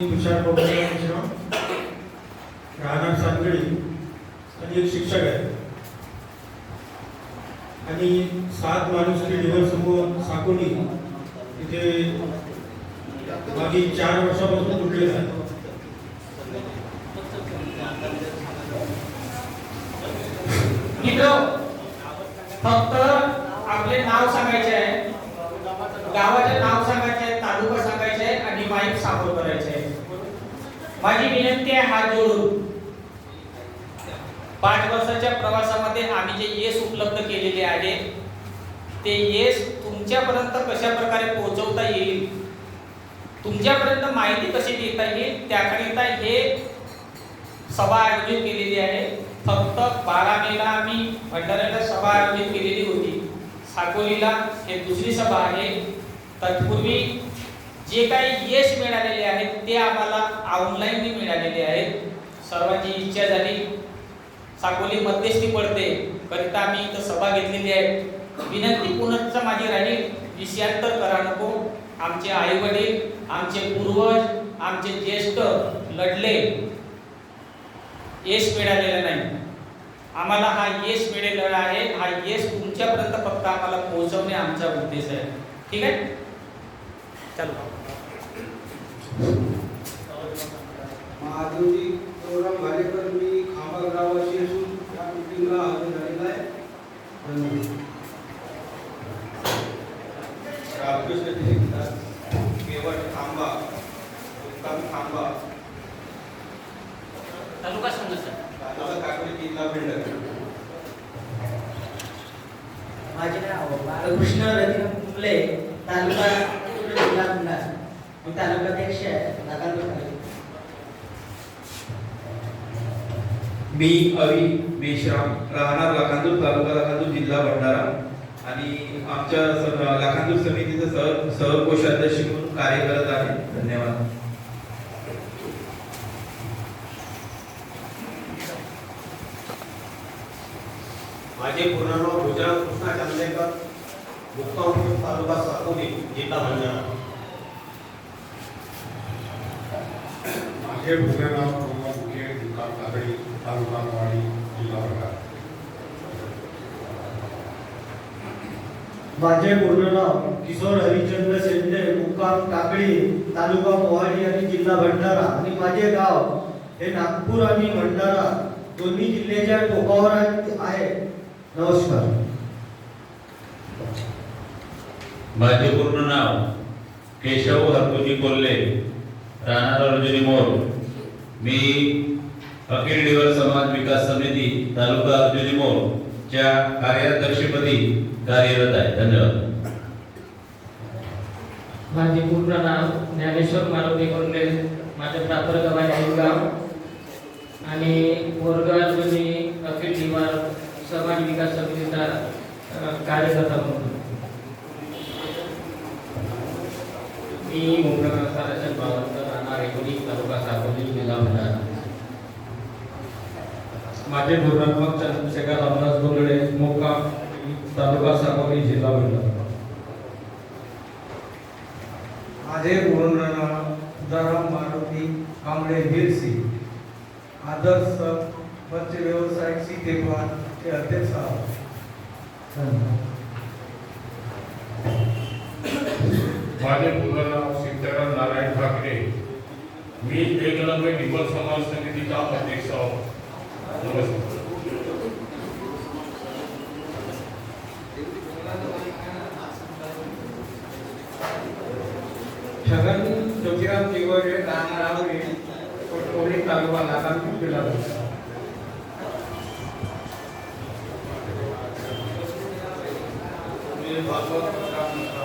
तुषार राहणार सांगळी आणि एक शिक्षक आहे आणि सात माणूस डिव्हर समूह साकोली इथे बाकी चार वर्षापासून तुटलेला आहे मित्र फक्त आपले नाव सांगायचे आहे. गावाचे नाव सांगायचे आहे तालुका सांगायचे आहे आणि माईक सामोर करायचे आहे. माझी विनंती आहे हात जोडून. पाच वर्षाच्या प्रवासामध्ये आम्ही जे येस उपलब्ध केलेले आहे ते येस तुमच्यापर्यंत कशा प्रकारे पोहोचवता येईल तुमच्यापर्यंत माहिती कशी देता येईल त्याकरिता हे सभा आयोजित केलेली आहे. फक्त बारा मेला आम्ही भंडाऱ्याला सभा आयोजित केलेली होती. साकोलीला हे दुसरी सभा आहे. तत्पूर्वी जे काही यश मिळालेले आहेत ते आम्हाला ऑनलाईन मिळालेले आहेत सर्वांची इच्छा झाली. साकोली मध्यस्थी पडते करिता आम्ही इथं सभा घेतलेली आहे. विनंती पुनश्च माझी राहील विषयांतर करा नको. आमचे आई वडील आमचे पूर्वज आमचे ज्येष्ठ लढले. यश मिळालेलं नाही. आम्हाला हा यश मिळालेला आहे. हा यश तुमच्यापर्यंत फक्त आम्हाला पोहोचवणे आमचा उद्देश आहे. ठीक आहे? चालू महादेवजी प्रोग्राम भालेकर मी खांबा गावाशी असून या मीटिंगला हजर झालेला आहे. धन्यवाद. तालुका माझे नाव बालकृष्ण रतिराम कुंबले तालुका मी आहे. अवी मेश्राम राहणार लाखांदूर तालुका लाखांदूर जिल्हा भंडारा. आणि आमच्या स- लाखांदूर समितीचं सह सहकोषाध्यक्ष म्हणून कार्य करत आहे. धन्यवाद. माझे पूर्ण नाव गुजरात कृष्णा चांदेकर मुक्काम तालुका साकोली जिल्हा भंडारा. माझे पूर्ण नाव प्रमोद मुखे मुक्काम कागडी तालुका मोवाडी जिल्हा भंडारा माझे पूर्ण नाव किशोर हरिचंद्र शेंडे मुक्काम टाकळी तालुका मोहाडी आणि जिल्हा भंडारा. आणि माझे गाव हे नागपूर आणि भंडारा. दोन्ही जिल्ह्याच्या टोकावर आहे. नमस्कार. माझे पूर्ण नाव केशव हरतुजी कोल्हे राहणार अर्जुनी मोर. मी अखिल डिवर समाज विकास समिती तालुका अर्जुनी मोर च्या कार्याध्यक्षपदी कार्यरत आहे. धन्यवाद. माझे पूर्ण नाव ज्ञानेश्वर मारुती कोंडे माझ्या प्रापर गाव आहे गाव. आणि बोरगाव मी अखिल निवार समाज विकास समितीचा कार्यकर्ता म्हणून. मी मुंबई सारशन एकोणीस तालुका साकोली जिल्हा भंडारा माझे नाव चंद्रशेखर रामदास बोलडे मुक्काम तालुका साकोली जिल्हा भंडारा माझे तुकाराम मारुती कांबळे हिरसी आदर्श मत्स्य व्यवसाय सीतेपान चे अध्यक्ष आहोत. माझे पूर्ण नाव सीताराम नारायण ठाकरे मी निबल समाज समितीचा अध्यक्ष आहोत नमस्कार. छगन ज्योतिराम दिवरे राहणार आवरे कोणी तालुका नागालँड जिल्हा मी भागवत मिश्रा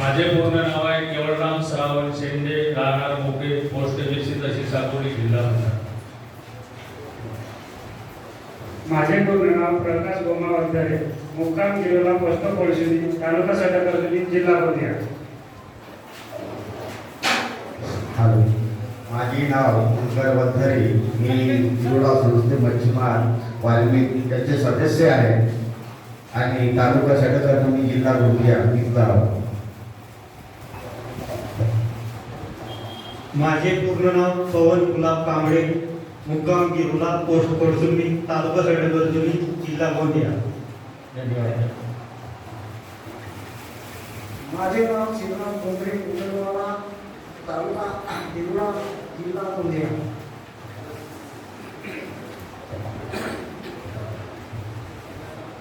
माझे पूर्ण नाव आहे केवळराम श्रावण शेंडे राहणार मोके पोस्ट बेसिस तशी साकोली जिल्हा माझे पूर्ण नाव प्रकाश गोमा वंधारे मुक्काम जिल्हा पोस्ट परिषदी तालुका सटाकर्जनी जिल्हा गोंदिया. हॅलो. माझे नाव शंकर वंथरे मी जिरोडा संस्थे मच्छीमार वाल्मिक त्याचे सदस्य आहे. आणि तालुका सटकर मी जिल्हा गोंदिया इथला माझे पूर्ण नाव पवन गुलाब कांबळे मुक्काम गिरुला पोस्ट कोडसुंबी तालुका सडगर्जुनी जिल्हा गोंदिया. धन्यवाद. माझे नाव शिवराम कोंबडे उमेदवारा तालुका तिरुळा जिल्हा गोंदिया.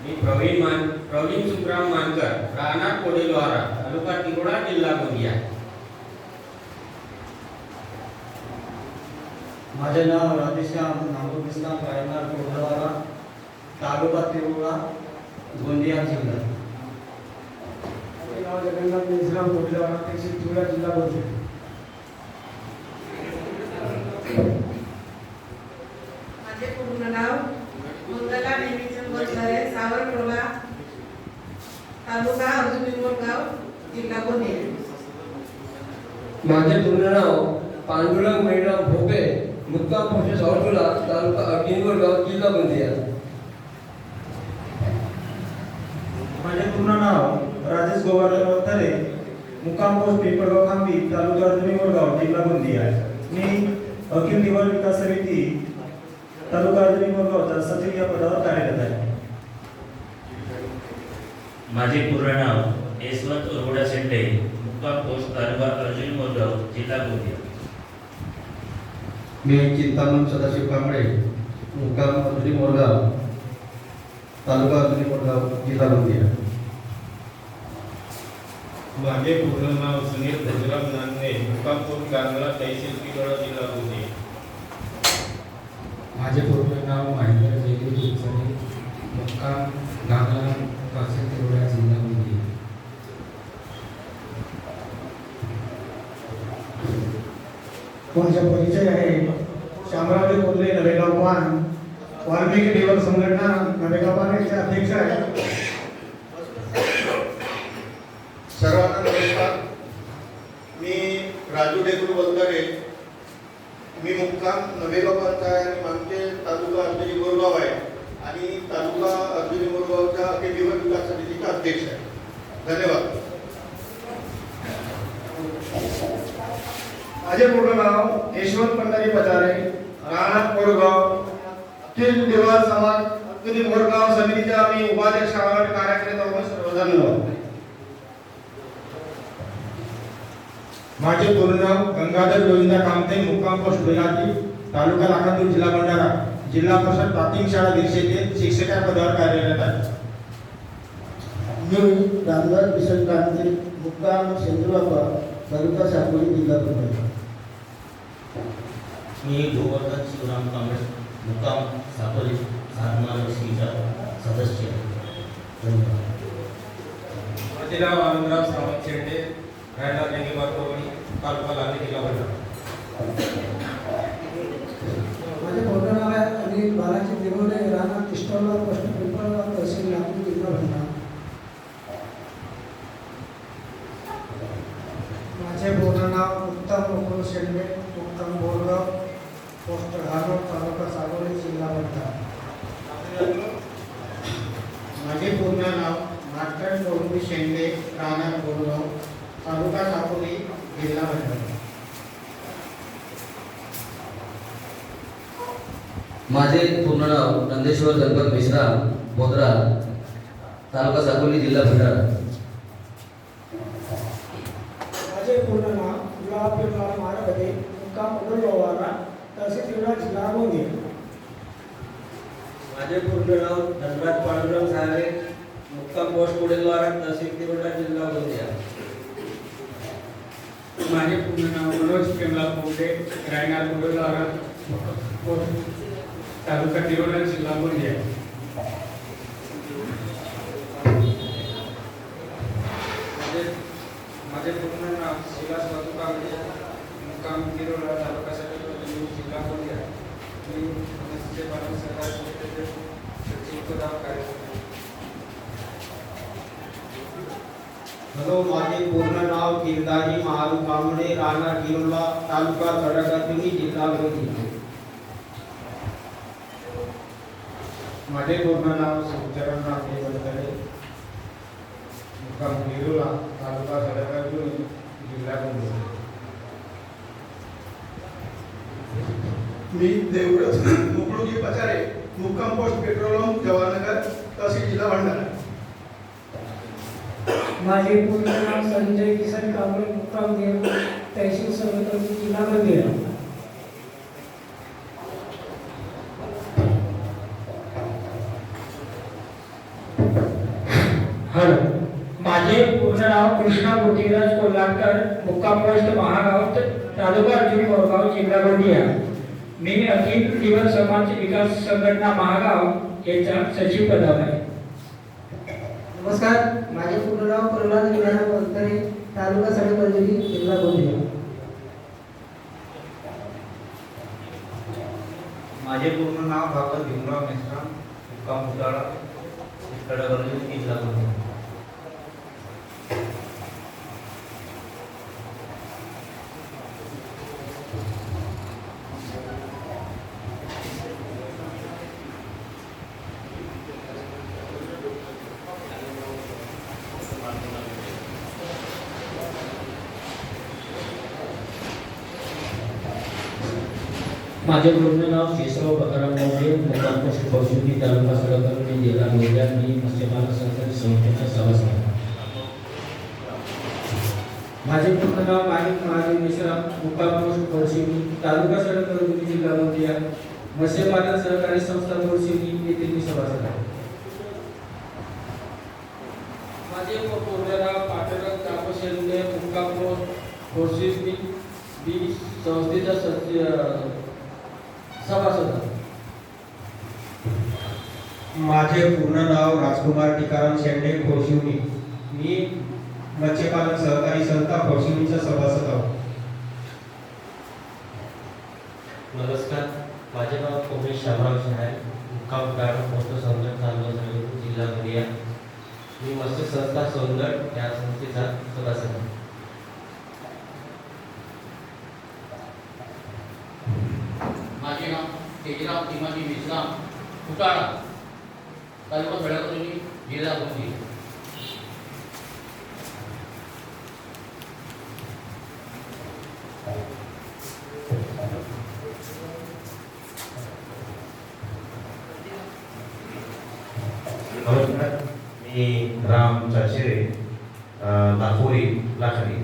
मी प्रवीण मान प्रवीण सुखराम मानकर राहणार कोडेलोहारा तालुका तिरोडा जिल्हा गोंदिया. माझे नाव राधेश्याम नागोबिस्तान रायनार कोडवारा तालुका तिरुळा गोंदिया जिल्हा. माझे नाव जगन्नाथ निसराम कोडलेवाडा तहसील तिरुळा जिल्हा गोंदिया माझे पूर्ण नाव मंगला नेहमीचंद बसणारे सावरटोला तालुका अर्जुनी मोठगाव जिल्हा गोंदिया. माझे पूर्ण नाव पांडुरंग मैराम भोपे. मुक्काम पोस्ट सावरटोला तालुका अर्जुनगडगाव जिल्हा गोंदिया माझे पूर्ण नाव राजेश गोवर्धन वंथरे मुक्काम पोस्ट पिंपळगाव खांबी तालुका अर्जुनी मोरगाव जिल्हा गोंदिया मी अखिल दिवाळ विकास समिती तालुका अर्जुनी मोरगावचा सचिव या पदावर कार्यरत आहे. माझे पूर्ण नाव यशवंत उर्वडा शेंडे. मुक्काम पोस्ट तालुका अर्जुन मोरगाव जिल्हा गोंदिया मी चिंतामण सदाशिव कांबळे मुक्काम अर्जुनी मोरगाव तालुका अर्जुनी मोरगाव जिल्हा गोंदिया माझे पूर्ण नाव सुनील भजराम नांदे मुक्काम पोस्ट गांगला तहसील तिरोडा जिल्हा गोंदिया माझे पूर्ण नाव महेंद्र जयदेव चिंचणे मुक्काम नागला तहसील तिरुळा जिल्हा गोंदिया माझा परिचय आहे? शामरावजी कोल्हे नवेगाव वान. वाल्मिकी देवर संघटना नवेगाव वानचे अध्यक्ष आहे सर्वांना नमस्कार. मी राजू डेकरू बंदरे मी मुक्काम नवेगाव पंचायत आणि आमचे तालुका अर्जुनी मोरगाव आहे. आणि तालुका अर्जुनी मोरगावच्या अखिल दिवस विकास समितीचा अध्यक्ष आहे धन्यवाद. माझे पूर्ण नाव यशवंत पंढरी पचारे राहणार कोरगाव अखिल दिवाळ अखिल मोरगाव समितीच्या मी उपाध्यक्ष आहोत कार्यकर्ते आहोत सर्वजण धन्यवाद माझे पूर्ण नाव गंगाधर गोविंदा कामते मुक्काम पोस्ट बेलाटी तालुका लाखांदूर जिल्हा भंडारा. जिल्हा परिषद प्राथमिक शाळा दिरशेते शिक्षक पदावर कार्यरत आहे. मी रामदास किशन कांते मुक्काम सेंद्रबाबा तालुका साकोली जिल्हा गोंदिया मी गोवर्धन शिवराम कांबळे मुक्काम साकोली साधमानसीचा सदस्य धन्यवाद माझे आनंदराव सावंत शेंडे राहणार नेगी कोवणी तालुका लांबी जिल्हा भंडारा माझे पूर्ण नाव बालाजी देवले राणा किष्टोला प्रश्न पिंपळगाव तहसील नागपूर जिल्हा भंडारा माझे पूर्ण नाव उत्तम मुकुल शेंडे उत्तम बोरगाव पोस्ट घाणोट तालुका सागोली जिल्हा भंडारा माझे पूर्ण नाव मास्टर सोनू शेंडे राहणार बोरगाव तालुका सापोली जिल्हा भंडारा. माझे पूर्ण नाव नंदेश्वर गणपत मिश्रा बोधरा तालुका साकोली जिल्हा भंडारा माझे पूर्ण नाव गुलाब बिरलाल मारगदे मुक्काम उडलवारा तहसील तिरुळा जिल्हा गोंदिया माझे पूर्ण नाव धनराज पांडुरंग सारे मुक्काम पोस्ट पुढेलवारा तहसील तिरुवडा जिल्हा गोंदिया माझे पूर्ण नाव मनोज केमला कोंडे रायनार कुडलवारा तालुका तिरोडा जिल्हा गोंदिया विलास बाबू कांबळे मुक्काम गिरोला तालुका सटकर्णी जिल्हा गोंदिया मी मत्स्यपालन सहकार समितीचे सचिव पदावर कार्यरत आहे हॅलो माझे पूर्ण नाव गिरधारी महारू कांबळे राणा गिरोला तालुका सडकर्णी जिल्हा गोंदिया माझे पूर्ण नाव सुचरण रामदेव वडतरे मुक्काम गिरुला तालुका सडकर्णी जिल्हा गोंदिया मी देवडस मुकळुजी पचारे मुक्काम पोस्ट पेट्रोल जवाहरनगर तहसील जिल्हा भंडारा. माझे पूर्ण नाव संजय किसन कांबळे मुक्काम देव तहसील समिती जिल्हा मंदिर. हॅलो माझे पूर्ण नाव कृष्णा पृथ्वीराज कोल्हाटकर मुक्काम पोस्ट महागाव तालुका अर्जुन कोरगाव जिल्हा गोंदिया. मी अखिल दिवस समाज विकास संघटना महागाव यांच्या सचिव पदावर आहे. नमस्कार माझे पूर्ण नाव प्रल्हाद विनायक वंतरे तालुका सडकर्णी जिल्हा गोंदिया. माझे पूर्ण नाव भागवत भीमराव मेश्राम मुक्काम उदाळा सडकर्णी जिल्हा गोंदिया. माझे पूर्ण नाव केशव बकाराम मोरे मुक्काम पोस्ट कौशुकी तालुका सडकर्णी जिल्हा गोंदिया मी मत्स्यपालन सहकारी संस्थेचा सभासद आहे. माझे पूर्ण नाव माणिक महादेव मेश्राम मुक्काम पोस्ट कौशिकी तालुका सडकर्णी जिल्हा गोंदिया मत्स्यपालन सहकारी संस्था कौशिकी येथील मी सभासद आहे माझे पूर्ण नाव कापू शेंडे मुक्काम पोस्ट मी संस्थेचा सभासद आहे माझे पूर्ण नाव राजकुमार टिकाराम शेंडे खोशिवनी मी मत्स्यपालन सहकारी संस्था खोशिवनीचा सभासद आहोत. नमस्कार. माझे नाव उमेश शामराव शहाय. मुक्काम गार्डन पोस्ट संघट तालुका जिल्हा गोंदिया मी मत्स्य संस्था सोनगड या संस्थेचा सदस्य आहे. माझे नाव तेजराव तिमाजी विश्राम फुटाळा तालुका सडकर्णी जिल्हा गोंदिया नमस्कार मी राम चाशिरे नागपुरी लाखाडी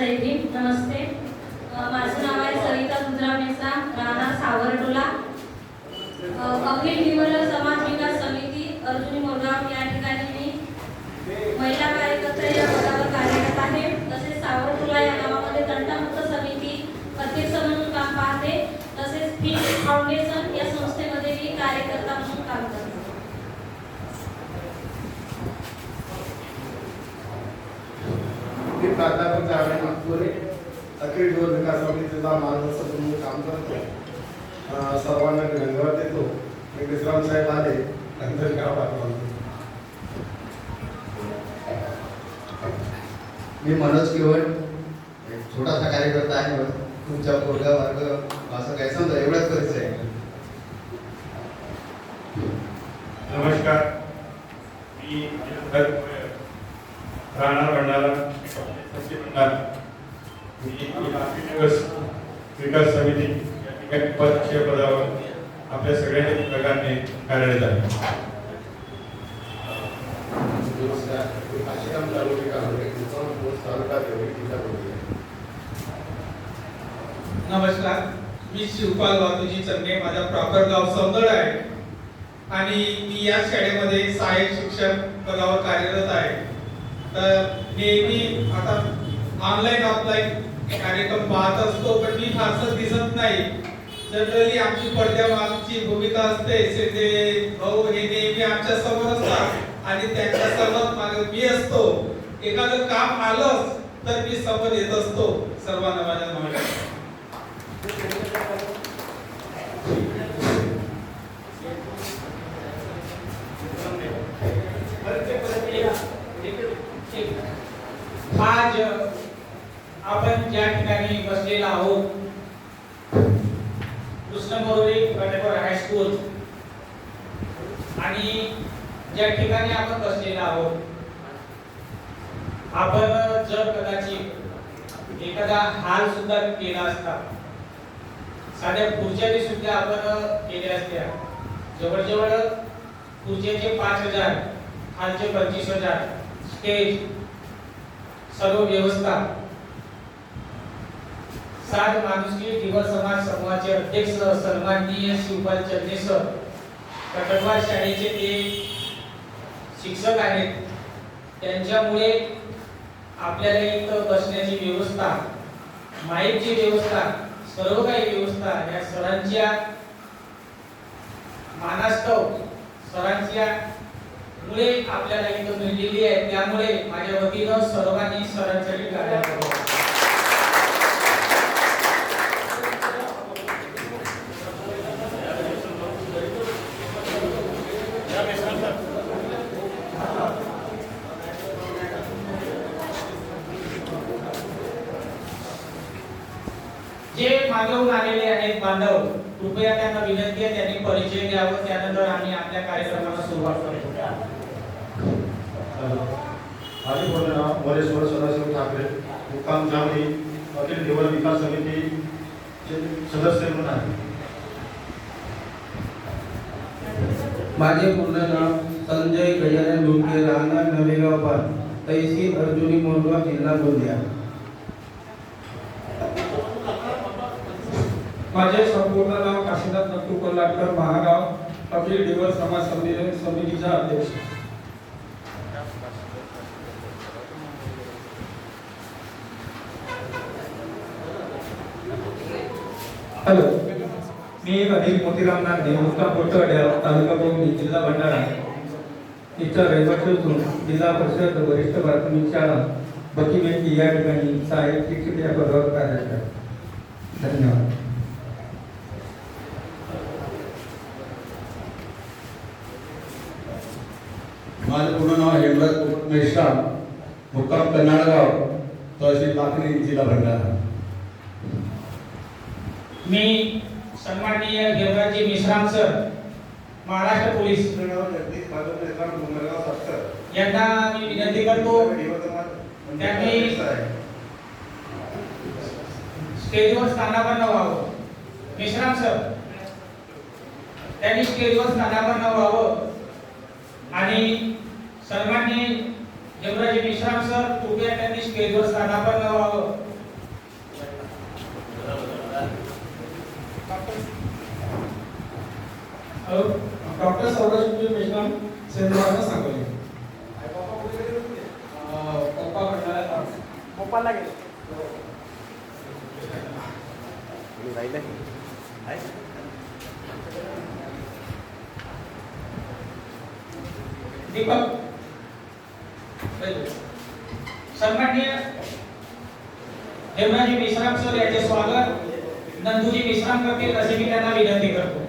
सर्वांना नमस्ते. माझं नाव आहे सविता रुद्रा मेसा राहणार सावरटोला अखिल निवड समाज विकास समिती अर्जुनी मोरगाव या ठिकाणी मी महिला कार्यकर्ता या पदावर कार्यरत आहे. तसेच सावरटोला या गावामध्ये तंटामुक्त समिती अध्यक्ष म्हणून काम पाहते. तसेच फिट फाउंडेशन या संस्थेमध्ये मी कार्यकर्ता म्हणून काम करते. प्राध्यापक जावळे गोरे अखिल जीवन विकास समितीचा मार्गदर्शक म्हणून काम करतो सर्वांना धन्यवाद देतो. आणि विश्राम साहेब आले नंतर गाव पाठवतो मी मनोज किवट एक छोटासा कार्यकर्ता आहे तुमच्या पोरगा वर्ग असं काय समजा एवढाच परिचय. आहे नमस्कार मी राणा भंडारा सचिव मी आर्थिक दिवस विकास समिती या ठिकाणी पदच्या पदावर आपल्या सगळ्या प्रकारने कार्यरत आहे नमस्कार मी काशीराम तालुके कांबळे मुक्काम पोस्ट तालुका देवळी जिल्हा गोंदिया नमस्कार. मी शिवपाल वाघोजी चन्ने माझा प्रॉपर गाव सौंदड आहे. आणि मी या शाळेमध्ये सहाय्यक शिक्षक पदावर कार्यरत आहे. तर नेहमी आता ऑनलाईन ऑफलाईन कार्यक्रम पाहत असतो पण मी फारसं दिसत नाही. जनरली आमची पडद्या मागची भूमिका असते. ते भाऊ हे नेहमी आमच्यासमोर असतात. आणि त्यांच्यासमोर मागे मी असतो. एखादं काम आलंच तर मी समोर येत असतो. सर्वांना माझ्या नमस्कार Obrigado. सुद्धा आपण केल्या असत्या. जवळजवळ पूजेचे पाच हजार खालचे पंचवीस हजार स्टेज सर्व व्यवस्था. सात माणुसकी दिवस समाज समूहाचे अध्यक्ष सन्माननीय शिवपाल चंदे सर कटकवार शाळेचे ते शिक्षक आहेत. त्यांच्यामुळे आपल्याला इथं बसण्याची व्यवस्था माईकची व्यवस्था सर्व काही व्यवस्था या सरांच्या मानास्तव सरांच्या मुळे आपल्याला इथं मिळलेली आहे. त्यामुळे माझ्या वतीनं सर्वांनी सरांसाठी कार्य कृपया त्यांना विनंती आहे त्यांनी परिचय द्यावा त्यानंतर आम्ही आपल्या कार्यक्रमाला सुरुवात करतो. माझे पूर्ण नाव वरेश्वर सदाशिव ठाकरे मुक्काम जावळी अखिल देवळ विकास समितीचे सदस्य म्हणून आहे माझे पूर्ण नाव संजय गजानन लुंके राहणार नवेगाव पार तहसील अर्जुनी मोरगाव जिल्हा गोंदिया. माझे संपूर्ण नाव काशीनाथ नट्टू कोल्हाटकर महागाव कपिल डिवर समाज समिती समितीचा अध्यक्ष. हॅलो. मी अनिल मोतीराम नांदे मुक्काम कोटवाड्या तालुका बोंगली जिल्हा भंडारा. इथं रहिवासी असून जिल्हा परिषद वरिष्ठ प्राथमिक शाळा बकीमेंटी या ठिकाणी सहाय्यक शिक्षक या पदावर कार्यरत आहे धन्यवाद माझं पूर्ण नाव हेमराज पोपट मेश्राम मुक्काम कन्नाडगाव तहसील लाखणी जिल्हा भंडारा. मी सन्माननीय देवराजी मिश्राम सर महाराष्ट्र पोलीस. यांना मी विनंती करतो त्यांनी स्टेजवर स्थानापन्न व्हावं. मिश्राम सर त्यांनी स्टेजवर स्थानापन्न व्हावं. आणि सर्वांनी देवराजी मिश्राम सर कृपया त्यांनी स्टेजवर स्थानापन्न व्हावं. डॉक्टर सौरभ मेश्राम सेंद्रांना सांगले पप्पा भंडारा पप्पाला गेले दीपक सन्माननीय हेमराजी मेश्राम सर यांचे स्वागत। नंदूजी मेश्राम करतील असे मी त्यांना विनंती करतो।